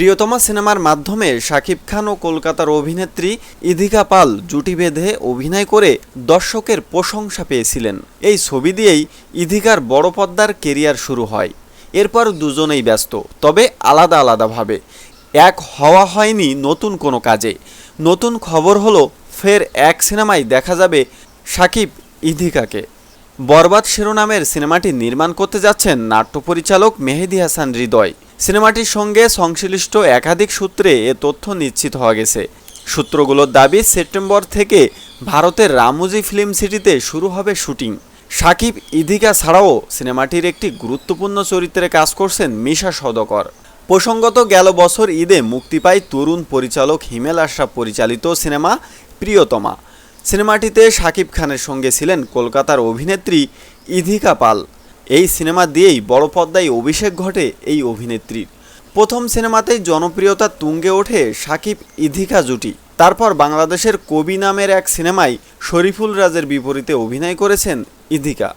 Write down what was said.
প্রিয়তমা সিনেমার মাধ্যমে শাকিব খান ও কলকাতার অভিনেত্রী ইধিকা পাল জুটি বেঁধে অভিনয় করে দর্শকের প্রশংসা পেয়েছিলেন। এই ছবি দিয়েই ইধিকার বড় পর্দার কেরিয়ার শুরু হয়। এরপর দুজনেই ব্যস্ত, তবে আলাদা আলাদাভাবে। এক হওয়া হয়নি নতুন কোনো কাজে। নতুন খবর হলো, ফের এক সিনেমায় দেখা যাবে শাকিব ইধিকাকে। বরবাদ শিরোনামের সিনেমাটি নির্মাণ করতে যাচ্ছেন নাট্য পরিচালক মেহেদি হাসান হৃদয়। সিনেমাটির সঙ্গে সংশ্লিষ্ট একাধিক সূত্রে এ তথ্য নিশ্চিত হওয়া গেছে। সূত্রগুলোর দাবি, সেপ্টেম্বর থেকে ভারতের রামুজি ফিল্ম সিটিতে শুরু হবে শুটিং। সাকিব ইধিকা ছাড়াও সিনেমাটির একটি গুরুত্বপূর্ণ চরিত্রে কাজ করছেন মিশা সদকর প্রসঙ্গত, গেল বছর ঈদে মুক্তি পায় তরুণ পরিচালক হিমেল আশরাফ পরিচালিত সিনেমা প্রিয়তমা। সিনেমাটিতে শাকিব খানের সঙ্গে ছিলেন কলকাতার অভিনেত্রী ইধিকা পাল। এই সিনেমা দিয়েই বড় পর্দায় অভিষেক ঘটে এই অভিনেত্রীর। প্রথম সিনেমাতেই জনপ্রিয়তা তুঙ্গে ওঠে সাকিব ইধিকা জুটি। তারপর বাংলাদেশের কবি নামের এক সিনেমায় শরীফুল রাজের বিপরীতে অভিনয় করেছেন ইধিকা।